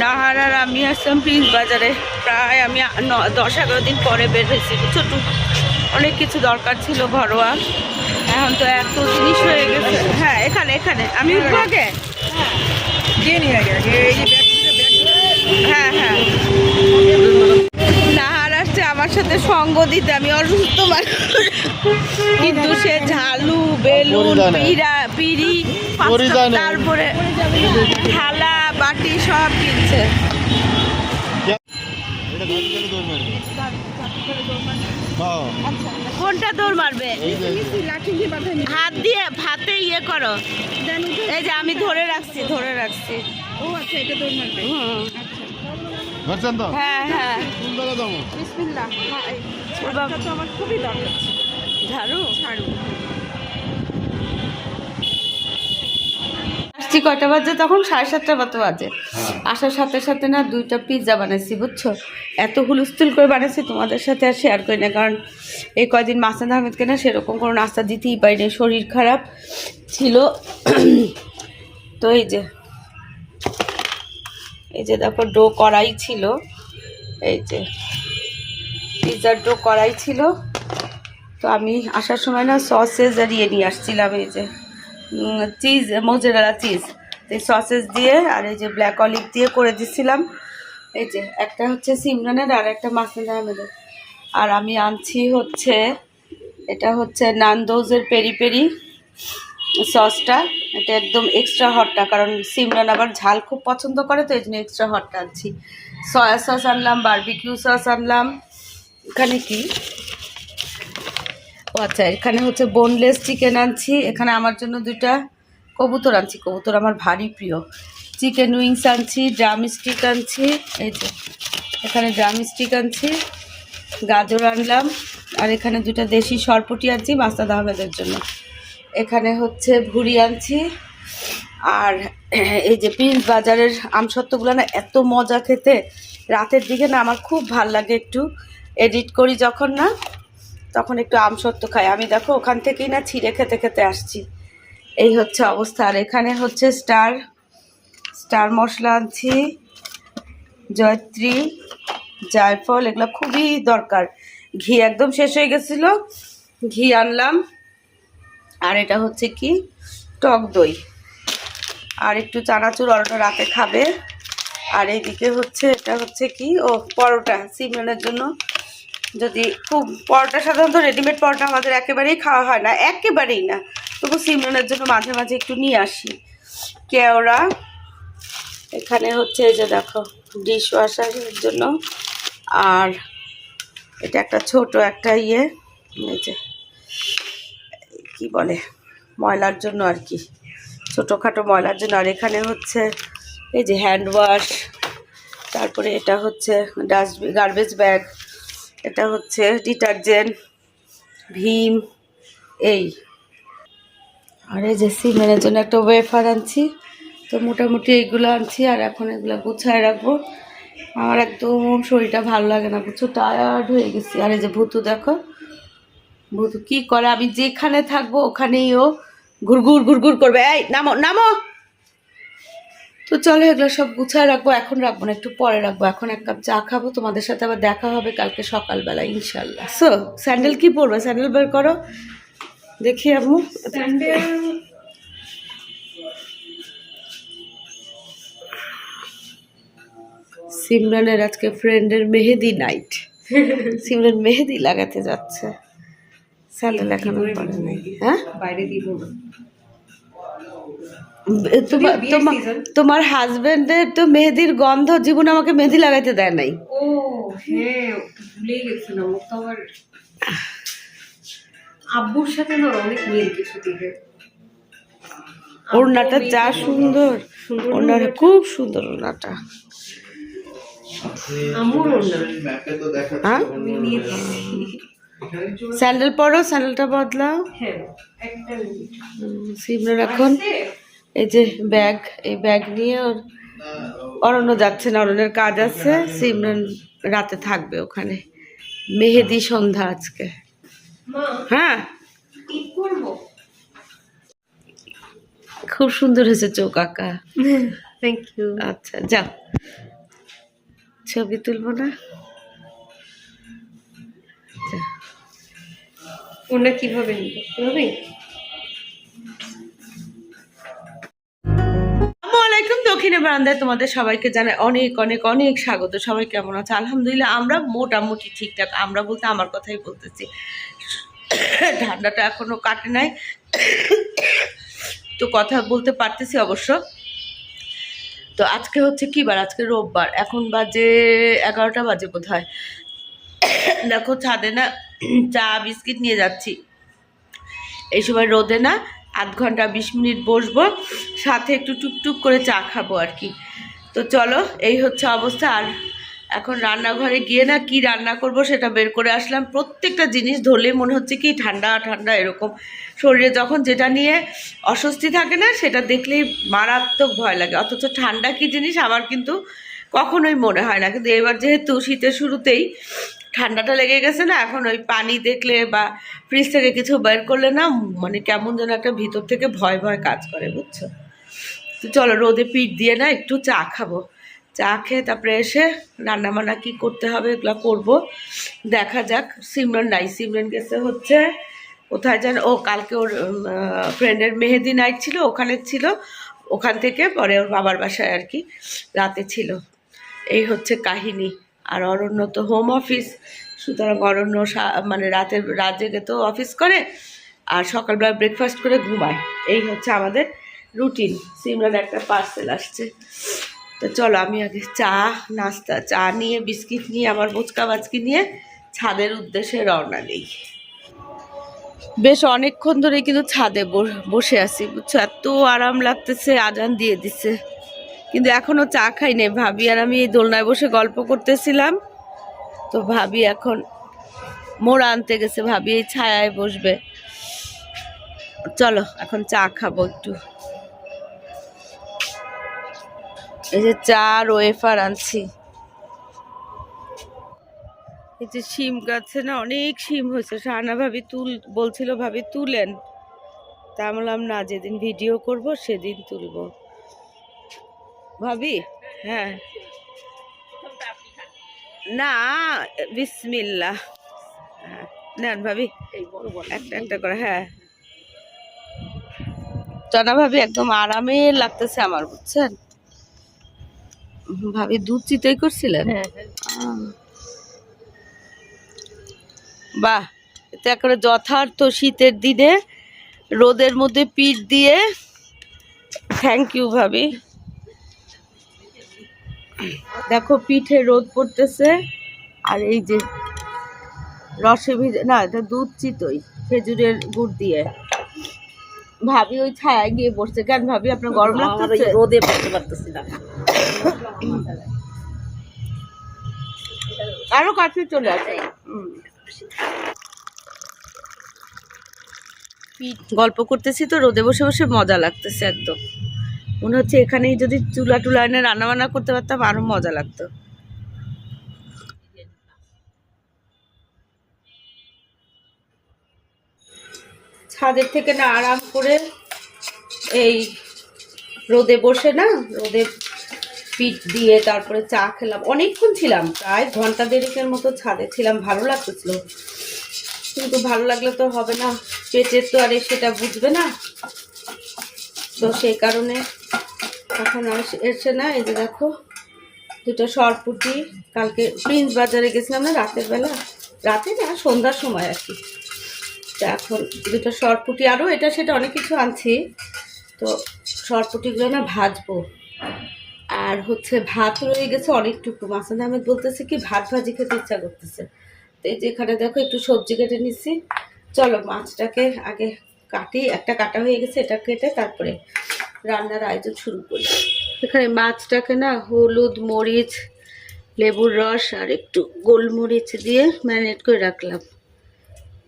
নাহার আর আমি আসলাম প্রিন্স বাজারে। প্রায় আমি ন- দশ এগারো দিন পরে বের হয়েছি ছোট অনেক কিছু দরকার ছিল ঘরোয়া। এখন তো এত জিনিস হয়ে গেছে। হ্যাঁ এখানে এখানে। আমি উঠবো আগে কে নিয়ে আগে আগে এই যে ব্যাগ দিলে ব্যাগ দিলে। হ্যাঁ হ্যাঁ। নাহার আসছে আমার সাথে সঙ্গ দিতে। আমি অসুস্থ মানুষ কিন্তু সে ঝালু বেলুন। পিড়া পিড়ি তারপরে থালা বাটি সব কিনছে। হ্যাঁ। কোনটা দৌড় মারবে? হাত দিয়ে হাতে ইয়ে করো। দেন এই যে আমি ধরে রাখছি ধরে রাখছি। ও আচ্ছা এটা দৌড় মারবে। হ্যাঁ হ্যাঁ। হ্যাঁ, আমার খুবই দরকার। ঝাড়ু? ঝাড়ু। আসছি কয়টা বাজে? তখন সাড়ে সাতটা মতো বাজে। আসার সাথে সাথে না দুইটা পিৎজা বানাইছি বুঝছ? এত হুলস্থুল করে বানাইছি তোমাদের সাথে আর শেয়ার করি না কারণ এই কয়দিন মাসাদ আহমেদকে না সেরকম কোনো নাস্তা দিতেই পারিনি শরীর খারাপ ছিল। তো এই যে এই যে দেখো ডো করাই ছিল। এই যে পিৎজার ডো করাই ছিল। তো আমি আসার সময় না সসেজ আর ইয়ে নিয়ে আসছিলাম এই যে। চিজ মোজারেলা চিজ এই সসেস দিয়ে আর এই যে ব্ল্যাক অলিভ দিয়ে করে দিচ্ছিলাম এই যে, একটা হচ্ছে সিমরানের আর একটা মাসুদ আহমেদের। আর আমি আনছি হচ্ছে, এটা হচ্ছে নান্দোজের পেরি পেরি সসটা এটা একদম এক্সট্রা হটটা কারণ সিমরান আবার ঝাল খুব পছন্দ করে, তো এই জন্য এক্সট্রা হটটা আনছি। সয়া সস আনলাম বারবিকিউ সস আনলাম। এখানে কি? ও আচ্ছা এখানে হচ্ছে বোনলেস চিকেন আনছি। এখানে আমার জন্য দুইটা কবুতর আনছি। কবুতর আমার ভারী প্রিয়। চিকেন উইংস আনছি ড্রাম স্টিক আনছি, এই যে, এখানে ড্রাম স্টিক আনছি, গাজর আনলাম, আর এখানে দুটো দেশি সরপুটি আনছি মাস্তাদ আহমেদের জন্য। এখানে হচ্ছে ভুড়ি আনছি, আর এই যে প্রিন্স বাজারের আমসত্ত্বগুলো না, এত মজা খেতে। রাতের দিকে না, আমার খুব ভালো লাগে একটু। এডিট করি যখন না তখন একটু আমসত্ত্ব খাই। আমি দেখো ওখান থেকেই না ছিঁড়ে খেতে খেতে আসছি। এই হচ্ছে অবস্থা। আর এখানে হচ্ছে স্টার স্টার মশলা আনছি, জয়ত্রী, জায়ফল, এগুলো খুবই দরকার। ঘি একদম শেষ হয়ে গেছিল, ঘি আনলাম। আর এটা হচ্ছে কি? টক দই। আর একটু চানাচুর অল্প রাতে খাবে। আর এইদিকে হচ্ছে, এটা হচ্ছে কি? ও, পরোটা সিমরানের জন্য যদি খুব পরোটা, সাধারণত রেডিমেড পরোটা আমাদের একেবারেই খাওয়া হয় না, একেবারেই না। তবু সিমরানের জন্য মাঝে মাঝে একটু নিয়ে আসি। কেওড়া, এখানে হচ্ছে এই যে দেখো ডিশ ওয়াশারের জন্য। আর এটা একটা ছোট একটা ইয়ে এই যে, কি বলে, ময়লার জন্য আর কি। ছোটোখাটো ময়লার জন্য। আর এখানে হচ্ছে এই যে হ্যান্ড ওয়াশ তারপরে এটা হচ্ছে ডাস্টবিন গার্বেজ ব্যাগ এটা হচ্ছে ডিটারজেন্ট, ভীম, এই। আর এই যে সিমেন্টের জন্য একটা ওয়েফার আনছি, তো মোটামুটি এইগুলো আনছি আর এখন এগুলো গুছায় রাখব। আমার একদম শরীরটা ভালো লাগে না বুঝছ টায়ার্ড হয়ে গেছি। আর এই যে ভুতু দেখো, ভুতু কি করে? আমি যেখানে থাকব ওখানেই ও ঘুরঘুর ঘুরঘুর করবে। এই, নামো নামো! তো চলো এগুলো সব গুছায় রাখব এখন রাখব না একটু পরে রাখব। এখন এক কাপ চা খাব তোমাদের সাথে আবার দেখা হবে কালকে সকালবেলা ইনশাল্লাহ সো স্যান্ডেল কি পরবে? স্যান্ডেল বের করো। দেখি আম্মু। সিমরানের আজকে ফ্রেন্ডের মেহেদি নাইট সিমরান মেহেদি লাগাতে যাচ্ছে। স্যান্ডেল এখনও পরে নাই হ্যাঁ? বাইরে দিব তোমার তোমার তোমার হাজবেন্ডের তো মেহেদির গন্ধ জীবন আমাকে মেহেদি লাগাইতে দেয় নাই। ও হ্যাঁ ভুলে গেছিলাম ও তো আবার আব্বুর সাথে না অনেক মিল কিছু দিকে ওড়নাটা যা সুন্দর। ওড়নাটা খুব সুন্দর ওড়নাটা। আম্মুর ওড়না। হ্যাঁ? দিয়েছি স্যান্ডেল পরো স্যান্ডেলটা বদলাও। হ্যাঁ হুম, এখন এই যে ব্যাগ এই ব্যাগ নিয়ে অরণ্য যাচ্ছে না অরণ্যের কাজ আছে। সিমরান রাতে থাকবে ওখানে। মেহেদি সন্ধ্যা আজকে। হ্যাঁ? করব? খুব সুন্দর হয়েছে চোখ আঁকা। থ্যাংক ইউ আচ্ছা যাও। ছবি তুলবো না? ওটা কীভাবে নিব? দক্ষিণে বারান্দায় তোমাদের সবাইকে জানাই অনেক অনেক অনেক স্বাগত। সবাই কেমন আছে? আলহামদুলিল্লাহ, আমরা মোটামুটি ঠিকঠাক। আমরা বলতে আমার কথাই বলতেছি। ঠান্ডাটা এখনও কাটে নাই। তো কথা বলতে পারতেছি অবশ্য। তো আজকে হচ্ছে কি বার? আজকে রোববার। এখন বাজে এগারোটা বাজে বোধ হয় দেখো ছাদে না চা, বিস্কিট নিয়ে যাচ্ছি। এই সময় রোদে না আধ ঘণ্টা, বিশ মিনিট বসবো, সাথে একটু টুকটুক করে চা খাব আর কি। তো চলো, এই হচ্ছে অবস্থা। আর এখন রান্নাঘরে গিয়ে না কি রান্না করব সেটা বের করে আসলাম। প্রত্যেকটা জিনিস ধরলে মনে হচ্ছে কি ঠান্ডা ঠান্ডা এরকম। শরীরে যখন যেটা নিয়ে অস্বস্তি থাকে না, সেটা দেখলেই মারাত্মক ভয় লাগে। অথচ ঠান্ডা কি জিনিস? আমার কিন্তু কখনোই মনে হয় না। কিন্তু এবার যেহেতু শীতের শুরুতেই ঠান্ডাটা লেগে গেছে না, এখন ওই পানি দেখলে বা ফ্রিজ থেকে কিছু বের করলে না মানে কেমন যেন একটা ভিতর থেকে ভয় ভয় কাজ করে, বুঝছ? তো চলো রোদে পিঠ দিয়ে না একটু চা খাব। চা খেয়ে তারপরে এসে রান্না বান্না কী করতে হবে এগুলো করব। দেখা যাক, সিমরন নাই, সিমরন গেছে হচ্ছে কোথায় যেন, ও কালকে ওর ফ্রেন্ডের মেহেদি নাইট ছিল, ওখানে ছিল, ওখান থেকে পরে ওর বাবার বাসায় আর কি, রাতে ছিল। এই হচ্ছে কাহিনী। আর অরণ্য তো হোম অফিস সুতরাং অরণ্য মানে রাতের, রাত জেগে তো অফিস করে, আর সকালবেলা ব্রেকফাস্ট করে ঘুমায়। এই হচ্ছে আমাদের রুটিন সিমরান একটা পার্সেল আসছে। তো চলো, আমি আগে চা, নাস্তা, চা নিয়ে, বিস্কিট নিয়ে, আমার বোচকা বাচকি নিয়ে ছাদের উদ্দেশ্যে রওনা দিই। বেশ অনেকক্ষণ ধরে কিন্তু ছাদে বসে আছি, বুঝছ? এত আরাম লাগতেছে, আজান দিয়ে দিছে। কিন্তু এখনও চা খাই ভাবি আর আমি এই দোলনায় বসে গল্প করতেছিলাম। তো ভাবি এখন মোড় আনতে গেছে। ভাবি এই ছায়ায় বসবে। চলো, এখন চা খাব একটু। এই যে চা আর ওয়েফার আনছি। এই যে শিম গাছে না অনেক শিম হয়েছে। শাহানা ভাবি তুল, বলছিল ভাবি তুলেন। তা বললাম, না, যেদিন ভিডিও করব সেদিন তুলবো। ভাবি? হ্যাঁ। না বিসমিল্লা হ্যাঁ, নেন ভাবি। একটা একটা করে হ্যাঁ। চনা ভাবি একদম আরামে লাগতেছে আমার বুঝছেন? ভাবি দুধ চিতই করছিলেন? আহ। বাহ এটা করে যথার্থ শীতের দিনে রোদের মধ্যে পিঠ দিয়ে থ্যাংক ইউ ভাবি। দেখো পিঠে রোদ পড়তেছে আর এই যে রসে ভিজে না এটা দুধ চিতই খেজুরের গুড় দিয়ে। ভাবি ওই ছায়ায় গিয়ে বসছে কেন ভাবি আপনার গরম লাগতেছে? রোদে পড়তে পারতেছি না। আরও কাছে চলে আসে। গল্প করতেছি তো রোদে বসে বসে মজা লাগতেছে একদম। মনে হচ্ছে এখানেই যদি চুলা টুলা এনে রান্না বান্না করতে পারতাম, আরও মজা লাগতো। ছাদের থেকে না আরাম করে এই রোদে বসে না, রোদে পিঠ দিয়ে তারপরে চা খেলাম। অনেকক্ষণ ছিলাম, প্রায় ঘণ্টা দেড়েকের মতো ছাদে ছিলাম, ভালো লাগতেছিল। কিন্তু ভালো লাগলে তো হবে না পেটের তো আর সেটা বুঝবে না। তো সেই কারণে এখন এসে না, এই যে দেখো, দুটো সরপুটি, কালকে প্রিন্স বাজারে গেছিলাম না, রাতের বেলা? রাতে না, সন্ধ্যার সময় আর কি। তো এখন দুটো সরপুটি আরও এটা সেটা অনেক কিছু আনছি। তো সরপুটিগুলো না ভাজবো। আর হচ্ছে ভাত রয়ে গেছে অনেকটুকু। মাসান আহমেদ বলতেছে কি, ভাত ভাজি খেতে ইচ্ছা করতেছে। তো এই যে এখানে দেখো, একটু সবজি কেটে নিচ্ছি চলো মাছটাকে আগে কাটি, একটা কাটা হয়ে গেছে, এটা কেটে তারপরে রান্নার আয়োজন শুরু করি। এখানে মাছটাকে না হলুদ, মরিচ, লেবুর রস আর একটু গোলমরিচ দিয়ে ম্যারিনেট করে রাখলাম।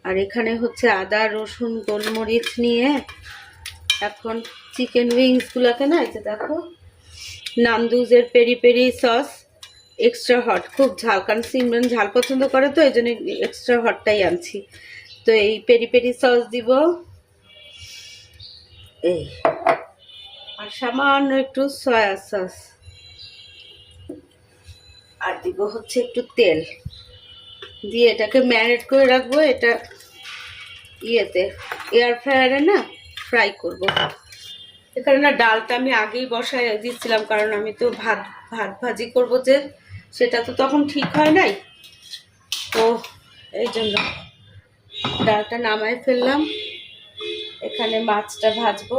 আর এখানে হচ্ছে আদা, রসুন, গোলমরিচ নিয়ে এখন চিকেন উইংসগুলোকে না এই যে দেখো, নান্দুজের peri peri sauce extra hot খুব ঝাল, কারণ সিমরান ঝাল পছন্দ করে তো, এই জন্য এক্সট্রা হটটাই আনছি। তো এই পেরি পেরি সস দিব। এই আর সামান্য একটু সয়া সস আর দিব হচ্ছে একটু তেল। দিয়ে এটাকে ম্যারিনেট করে রাখব এটা ইয়েতে। এয়ার ফ্রায়ারে না ফ্রাই করব। এখানে না ডালটা আমি আগেই বসায় দিচ্ছিলাম কারণ আমি তো ভাত ভাত ভাজি করব যে, সেটা তো তখন ঠিক হয় নাই। তো এই জন্য ডালটা নামায় ফেললাম। এখানে মাছটা ভাজবো।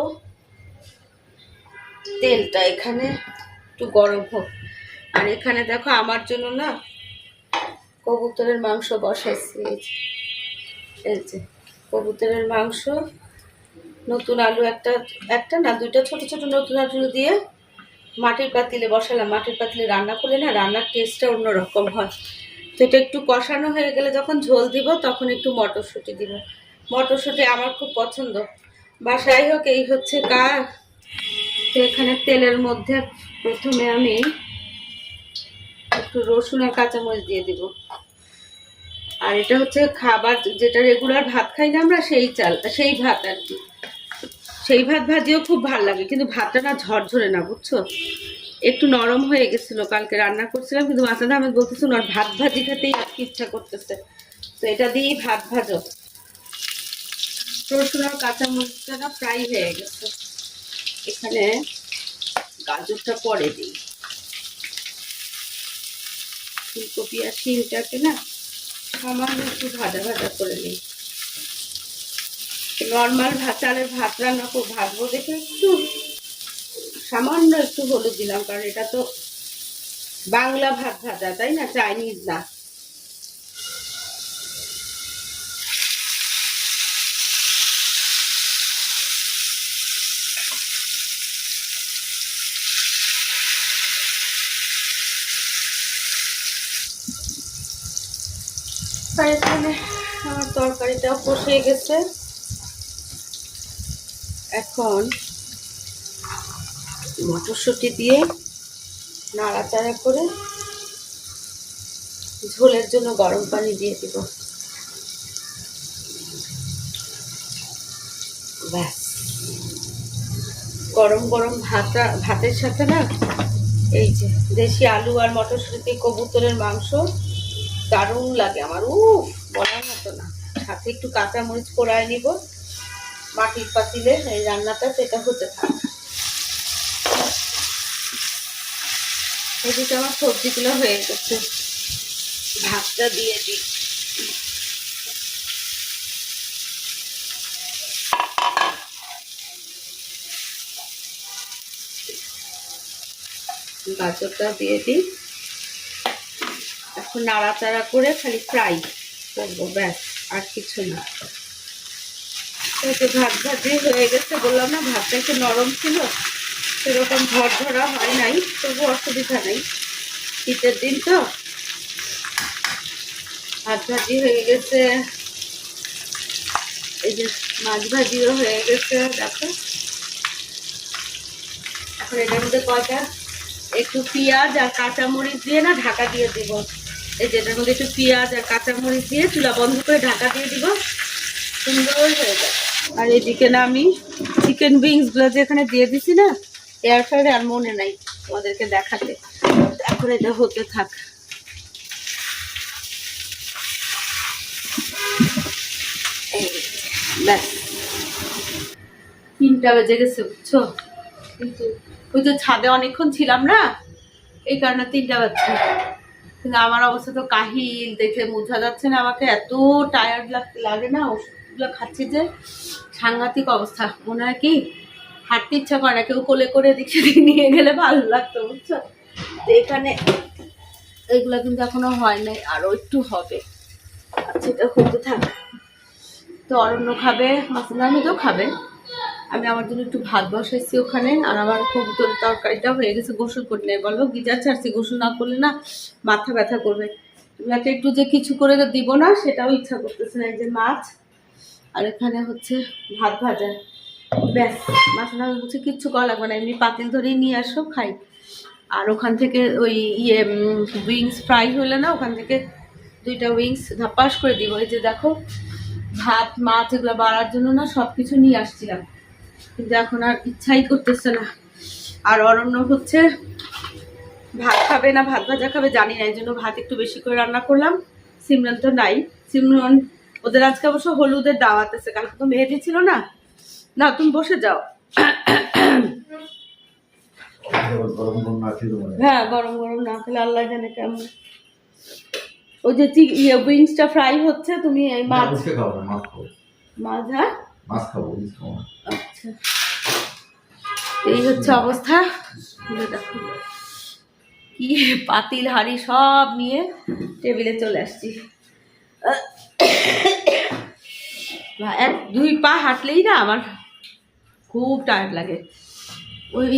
তেলটা এখানে একটু গরম হোক। আর এখানে দেখো আমার জন্য না কবুতরের মাংস বসাইছি, এই যে। কবুতরের মাংস, নতুন আলু একটা একটা না, দুইটা ছোট ছোট নতুন আলু দিয়ে মাটির পাতিলে বসালাম। মাটির পাতিলে রান্না করলে না রান্নার টেস্টটা অন্যরকম হয়। তো এটা একটু কষানো হয়ে গেলে যখন ঝোল দিব, তখন একটু মটরশুঁটি দিব। মটরশুঁটি আমার খুব পছন্দ। বাসায় হোক, এই হচ্ছে কার তো এখানে তেলের মধ্যে প্রথমে আমি একটু রসুন আর কাঁচামরিচ দিয়ে দিব। আর এটা হচ্ছে খাবার যেটা রেগুলার ভাত খাই না আমরা, সেই চাল, সেই ভাত আর কি। সেই ভাত ভাজিও খুব ভালো লাগে, কিন্তু ভাতটা না ঝরঝরে না, বুঝছ? একটু নরম হয়ে গেছিল, কালকে রান্না করছিলাম, কিন্তু মাথাটা আমি বলতেছি ওনার ভাত ভাজি খেতেই আজকে ইচ্ছা করতেছে। তো এটা দিয়েই ভাত ভাজো। রসুন আর কাঁচামরিচটা ফ্রাই হয়ে গেছে। এখানে গাজরটা পরে দিই। ফুলকপি আর শিমটাকে না সামান্য একটু ভাজা ভাজা করে নিই। নর্মাল ভাত চালের ভাত রান্না করে, ভাজবো দেখে একটু সামান্য একটু হলুদ দিলাম, কারণ এটা তো বাংলা ভাত ভাজা, তাই না? চাইনিজ না। এখানে আমার তরকারিটাও কষে গেছে। এখন মটরশুঁটি দিয়ে নাড়াচাড়া করে ঝোলের জন্য গরম পানি দিয়ে দিব। ব্যাস। গরম গরম ভাতটা, ভাতের সাথে না, এই যে দেশি আলু আর মটরশুঁটি, কবুতরের মাংস দারুণ লাগে আমার উ বলার মতো না। সাথে একটু কাঁচা মরিচ পোড়ায় নিব মাটির পাতিলে, এই রান্নাটা সেটা হতে থাকে। এদিকে আমার সবজিগুলো হয়ে গেছে। ভাতটা দিয়ে দিই। গাজরটা দিয়ে দিই। এখন নাড়াচাড়া করে খালি ফ্রাই করব, ব্যাস, আর কিছু না। তো ভাত ভাজি হয়ে গেছে, বললাম না, ভাতটা একটু নরম ছিল, সেরকম ঘর ধরা হয় নাই, তবু অসুবিধা নেই। শীতের দিন তো। ভাত ভাজি হয়ে গেছে। এই যে মাছ ভাজিও হয়ে গেছে, দেখো। এখন এটার মধ্যে কয়টা? একটু পেঁয়াজ আর কাঁচামরিচ দিয়ে না ঢাকা দিয়ে দিব। এই যে এটার মধ্যে একটু পেঁয়াজ আর কাঁচামরিচ দিয়ে চুলা বন্ধ করে ঢাকা দিয়ে দিব। সুন্দর হয়ে যাবে। আর এদিকে না আমি চিকেন উইংসগুলো যে এখানে দিয়ে দিছি না এয়ার ফ্রায়ারে আর মনে নাই তোমাদেরকে দেখাতে। এখন এটা হতে থাক। তিনটা বেজে গেছে, বুঝছ? কিন্তু ওই যে ছাদে অনেকক্ষণ ছিলাম না, এই কারণে তিনটা বাজছে। কিন্তু আমার অবস্থা তো কাহিল, দেখে বোঝা যাচ্ছে না আমাকে। এত টায়ার্ড লাগে না, ওষুধগুলো খাচ্ছি যে সাংঘাতিক অবস্থা। মনে হয় কি, হাঁটতে ইচ্ছা করে না, কেউ কোলে করে সেদিক নিয়ে গেলে ভালো লাগতো, বুঝছ? এখানে এগুলো কিন্তু এখনও হয় নাই আরও একটু হবে। আচ্ছা এটা হতে থাক। তো অরণ্য খাবে মাসুদামি তো খাবে। আমি আমার জন্য একটু ভাত বসাইছি ওখানে, আর আমার খুব তোর তরকারিটা হয়ে গেছে, গোসল করি নাই বলো গিজার ছাড়ছি গোসল না করলে না মাথা ব্যথা করবে। তোমাকে একটু যে কিছু করে দিব না, সেটাও ইচ্ছা করতেছে না, এই যে মাছ, আর এখানে হচ্ছে ভাত ভাজা। ব্যাস মাছটা আমি বলছি কিচ্ছু করা লাগবে না, এমনি পাতিল ধরেই নিয়ে আসো, খাই। আর ওখান থেকে ওই ইয়ে উইংস ফ্রাই হলে না, ওখান থেকে দুইটা উইংস ধাপাস করে দিব। এই যে দেখো, ভাত, মাছ এগুলো বাড়ার জন্য না সব কিছু নিয়ে আসছিলাম। কিন্তু এখন আর ইচ্ছাই করতেছে না। আর অরণ্য হচ্ছে ভাত খাবে না ভাত ভাজা খাবে জানি না এই জন্য ভাত একটু বেশি করে রান্না করলাম। সিমরান তো নাই। সিমরান ওদের আজকে অবশ্য হলুদের দাওয়াত আছে কালকে তো মেহেদি ছিল না। না তুমি বসে যাও। হ্যাঁ গরম গরম না খেলে আল্লাহ জানে কেমন। ওই যে ইয়ে উইংসটা ফ্রাই হচ্ছে তুমি এই মাছ মাছ হ্যাঁ? আচ্ছা। এই হচ্ছে অবস্থা। কি পাতিল হাড়ি সব নিয়ে টেবিলে চলে আসছি। এক, দুই পা হাঁটলেই না আমার খুব টায়ার্ড লাগে। ওই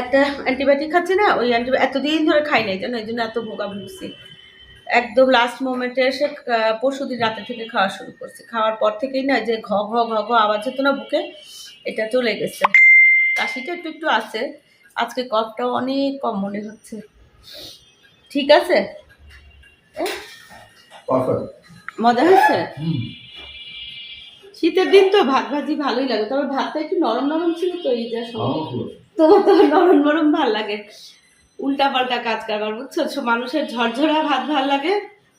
একটা অ্যান্টিবায়োটিক খাচ্ছি না, ওই অ্যান্টিবায়োটিক এতদিন ধরে খাই নাই, জানো, এই জন্য এত ভোগা ভুগছি। একদম লাস্ট মোমেন্টে এসে পরশু দিন রাতে থেকে খাওয়া শুরু করছি। খাওয়ার পর থেকেই না যে ঘ ঘ ঘ ঘ আওয়াজ হতো না বুকে এটা চলে গেছে কাশিটা একটু একটু আছে। আজকে কফটাও অনেক কম মনে হচ্ছে। ঠিক আছে? মজা হয়েছে? শীতের দিন তো ভাত ভাজি ভালোই লাগে। তবে ভাতটা একটু নরম নরম ছিল তো এই যা সময় তোমার তো নরম নরম ভালো লাগে। উল্টা পাল্টা কাজ কারবার বুঝছ? মানুষের ঝরঝরা ভাত ভালো লাগে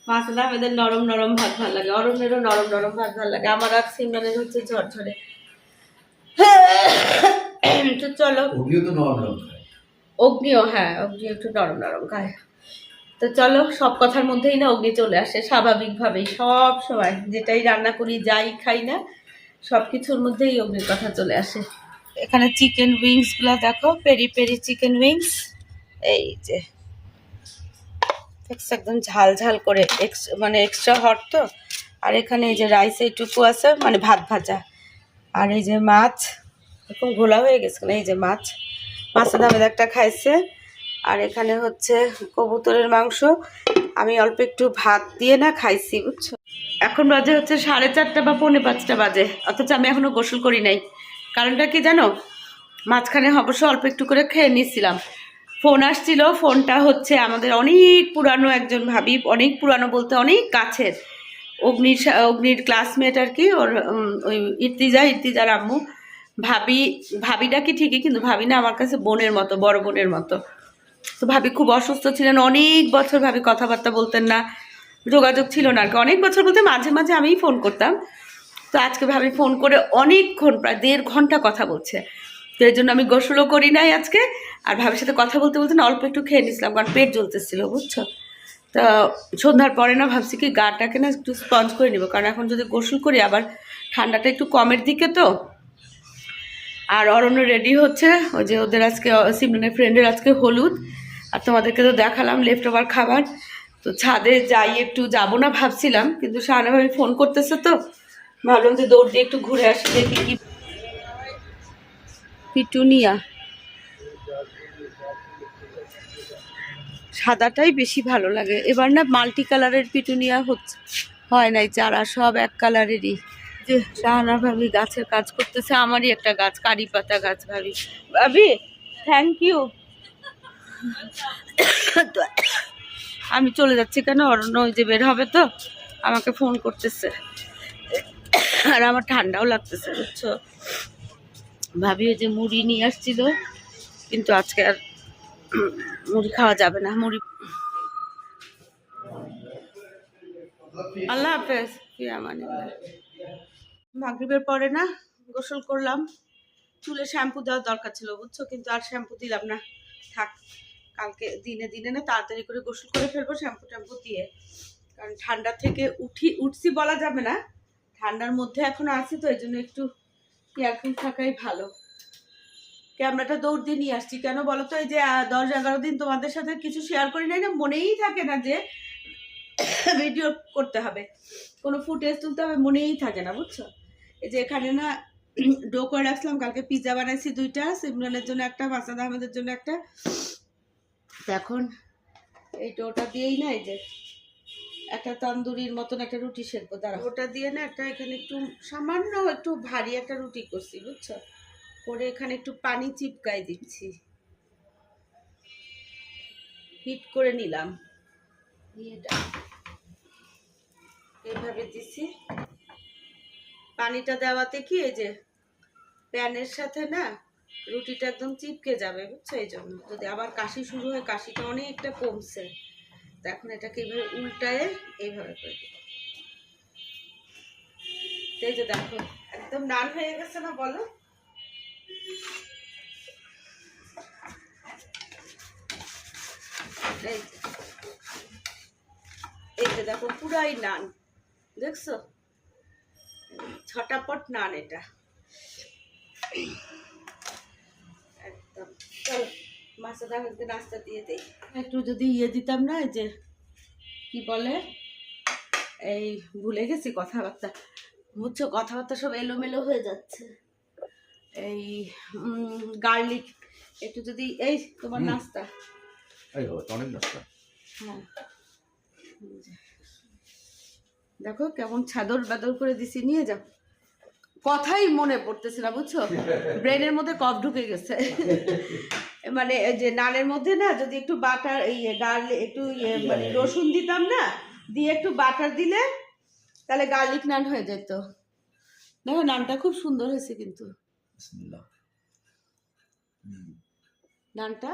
মাসুদ আহমেদের নরম নরম ভাত ভালো লাগে অরণ্যেরও নরম নরম ভাত ভালো লাগে। আমার আর সিমরানের হচ্ছে ঝরঝরে। তো চলো। অগ্নিও হ্যাঁ অগ্নি একটু নরম নরম খায়। তো চলো সব কথার মধ্যেই না অগ্নি চলে আসে স্বাভাবিকভাবেই সব সময়। যেটাই রান্না করি যাই খাই না সব কিছুর মধ্যেই অগ্নির কথা চলে আসে। এখানে চিকেন উইংসগুলো দেখো পেরি পেরি চিকেন উইংস এই যে একদম ঝাল ঝাল করে এক্স- মানে এক্সট্রা হট তো? আর এখানে এই যে রাইস এইটুকু আছে মানে ভাত ভাজা। আর এই যে মাছ, এরকম ঘোলা হয়ে গেছে এই যে মাছ, মাছের দামের একটা খাইছে। আর এখানে হচ্ছে কবুতরের মাংস। আমি অল্প একটু ভাত দিয়ে না খাইছি, বুঝছ? এখন বাজে হচ্ছে সাড়ে চারটা বা পৌনে পাঁচটা বাজে, অথচ আমি এখনও গোসল করি নাই। কারণটা কি জানো? মাঝখানে অবশ্য অল্প একটু করে খেয়ে নিয়েছিলাম ফোন আসছিল, ফোনটা হচ্ছে আমাদের অনেক পুরানো একজন ভাবি, অনেক পুরানো বলতে অনেক কাছের। অগ্নির অগ্নির ক্লাসমেট আর কি, ওর ওই ইর্তিজা, ইর্তিজার আম্মু। ভাবি, ভাবিটা কি ঠিকই, কিন্তু ভাবি না আমার কাছে বোনের মতো, বড় বোনের মতো। তো ভাবি খুব অসুস্থ ছিলেন, অনেক বছর ভাবি কথাবার্তা বলতেন না, যোগাযোগ ছিল না আর কি। অনেক বছর বলতে মাঝে মাঝে আমিই ফোন করতাম। তো আজকে ভাবি ফোন করে অনেকক্ষণ, প্রায় দেড় ঘণ্টা কথা বলছে। তো এই জন্য আমি গোসলও করি নাই আজকে। আর ভাবির সাথে কথা বলতে বলতে না, অল্প একটু খেয়ে নিয়েছিলাম কারণ পেট জ্বলতেছিল, বুঝছ? তো সন্ধ্যার পরে না ভাবছি কি, গাটাকে না একটু স্পঞ্জ করে নিব, কারণ এখন যদি গোসল করি, আবার ঠান্ডাটা একটু কমের দিকে তো। আর অরণ্য রেডি হচ্ছে, ওই যে ওদের আজকে সিমরানের ফ্রেন্ডের আজকে হলুদ। আর তোমাদেরকে তো দেখালাম লেফট ওভার খাবার। তো ছাদে যাই একটু, যাব না ভাবছিলাম, কিন্তু শাহানা ভাবি ফোন করতেছে তো। ভাবলাম যে দৌড় দিয়ে একটু ঘুরে আসি, দেখি কি পিটুনিয়া। সাদাটাই বেশি ভালো লাগে। এবার না মাল্টি কালারের পিটুনিয়া হচ্ছে, হয় নাই চারা সব এক কালারেরই। যে শাহানা ভাবি গাছের কাজ করতেছে, আমারই একটা গাছ, কারি পাতা গাছ ভাবি। ভাবি থ্যাংক ইউ আমি চলে যাচ্ছি কেন? অরণ্য ওই যে বের হবে তো, আমাকে ফোন করতেছে। আর আমার ঠান্ডাও লাগতেছে, বুঝছ? ভাবি ওই যে মুড়ি নিয়ে আসছিল, কিন্তু আজকে আর মুড়ি খাওয়া যাবে না, মুড়ি। আল্লাহ হাফেজ। মাগরিবের পরে না গোসল করলাম, চুলে শ্যাম্পু দেওয়ার দরকার ছিল, বুঝছ? কিন্তু আর শ্যাম্পু দিলাম না। থাক, কালকে দিনে দিনে না তাড়াতাড়ি করে গোসল করে ফেলব শ্যাম্পু ট্যাম্পু দিয়ে। কারণ ঠান্ডা থেকে উঠি, উঠছি বলা যাবে না। ঠান্ডার মধ্যে এখনও আছি তো, এই জন্য একটু কেয়ারফুল থাকাই ভালো। ক্যামেরাটা দৌড় দিয়ে নিয়ে আসছি। কেন বলো তো, এই যে দশ এগারো দিন তোমাদের সাথে কিছু শেয়ার করি নাই না, মনেই থাকে না যে ভিডিও করতে হবে। কোনো ফুটেজ তুলতে হবে, মনেই থাকে না, বুঝছ? এই যে এখানে না ডো করে রাখলাম কালকে পিৎজা বানাইছি দুইটা সিমরানের জন্য একটা মাসাদ আহমেদের জন্য একটা। এখন এই ডোটা দিয়েই না, এই যে একটা তন্দুরির মতন একটা রুটি সেকবো দাঁড়া ওটা দিয়ে না একটা এখানে একটু সামান্য একটু ভারী একটা রুটি করছি, বুঝছ? করে এখানে একটু পানি চিপকাই দিচ্ছি। হিট করে নিলাম। এইভাবে দিছি। পানিটা দেওয়াতে কি এই যে প্যানের সাথে না রুটিটা একদম চিপকে যাবে, বুঝছ? এই জন্য। যদি আবার কাশি শুরু হয়, কাশিটা অনেকটা কমছে। এখন এটাকে এইভাবে উল্টায়ে এইভাবে করে তো এই যে দেখো, একদম নান হয়ে গেছে না বলো। এই যে দেখো, পুরাই নান, দেখছ? ছটাপট নান এটা। একদম, চলো। মাছটা আমাকে নাস্তা দিয়ে দেই। একটু যদি ইয়ে দিতাম না যে কি বলে এই ভুলে গেছি কথাবার্তা। বুঝছ কথাবার্তা সব এলোমেলো হয়ে যাচ্ছে। এই গার্লিক একটু যদি এই তোমার নাস্তা। অনেক নাস্তা। হ্যাঁ। দেখো কেমন ছাদর বাদর করে দিছি নিয়ে যাও। কথাই মনে পড়তেছে না বুঝছ? ব্রেনের মধ্যে কফ ঢুকে গেছে। মানে যে নানের মধ্যে না যদি একটু বাটার ইয়ে গার্লি একটু ইয়ে মানে রসুন দিতাম না দিয়ে একটু বাটার দিলে তাহলে গার্লিক নান হয়ে যেত। দেখো নানটা খুব সুন্দর হয়েছে কিন্তু। নানটা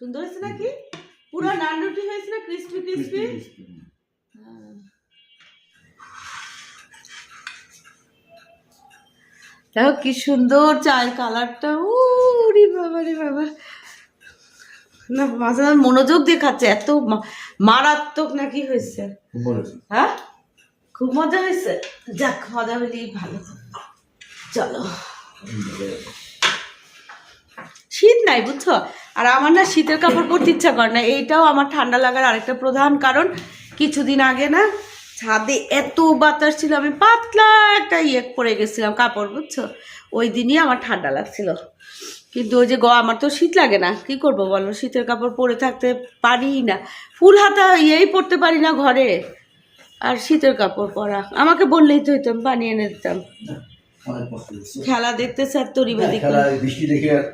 সুন্দর হয়েছে নাকি? পুরো নান রুটি হয়েছে না ক্রিস্পি ক্রিস্পি দেখো কি সুন্দর চায়ের কালারটা উরি বাবা রে বাবা। না মাঝে মাঝে মনোযোগ দিয়ে খাচ্ছে এত মারাত্মক নাকি হয়েছে। হ্যাঁ? খুব মজা হয়েছে? যাক মজা হলেই ভালো। চলো। শীত নাই বুঝছ? আর আমার না শীতের কাপড় পরতে ইচ্ছা করে না। এইটাও আমার ঠান্ডা লাগার আরেকটা প্রধান কারণ। কিছুদিন আগে না ছাদে এত বাতাস ছিল আমি পাতলা একটা ইয়ে পরে গেছিলাম কাপড় বুঝছ? ওই দিনই আমার ঠান্ডা লাগছিল। কিন্তু ওই যে গ আমার তো শীত লাগে না। কি করব বলো? শীতের কাপড় পরে থাকতে পারি না। ফুল হাতা ইয়েই পরতে পারি না ঘরে। আর শীতের কাপড় পরা। আমাকে বললেই তো হইতাম বানিয়ে এনে দিতাম। খেলা দেখতে। স্যার হ্যাঁ।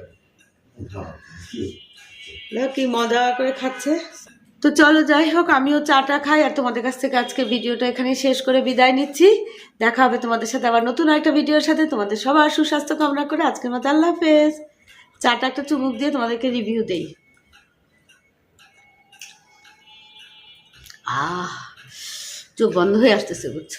দেখো কি মজা করে খাচ্ছে। তো চলো যাই হোক আমিও চাটা খাই আর তোমাদের কাছ থেকে আজকে ভিডিওটা এখানে শেষ করে বিদায় নিচ্ছি। দেখা হবে তোমাদের সাথে আবার নতুন একটা ভিডিওর সাথে। তোমাদের সবার সুস্বাস্থ্য কামনা করে আজকের মতো আল্লাহ হাফেজ। চাটা একটা চুমুক দিয়ে তোমাদেরকে রিভিউ দেই। আহ চোখ বন্ধ হয়ে আসতেছে বুঝছ?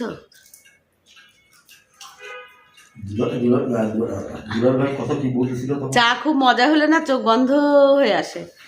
চা খুব মজা হলে না চোখ বন্ধ হয়ে আসে।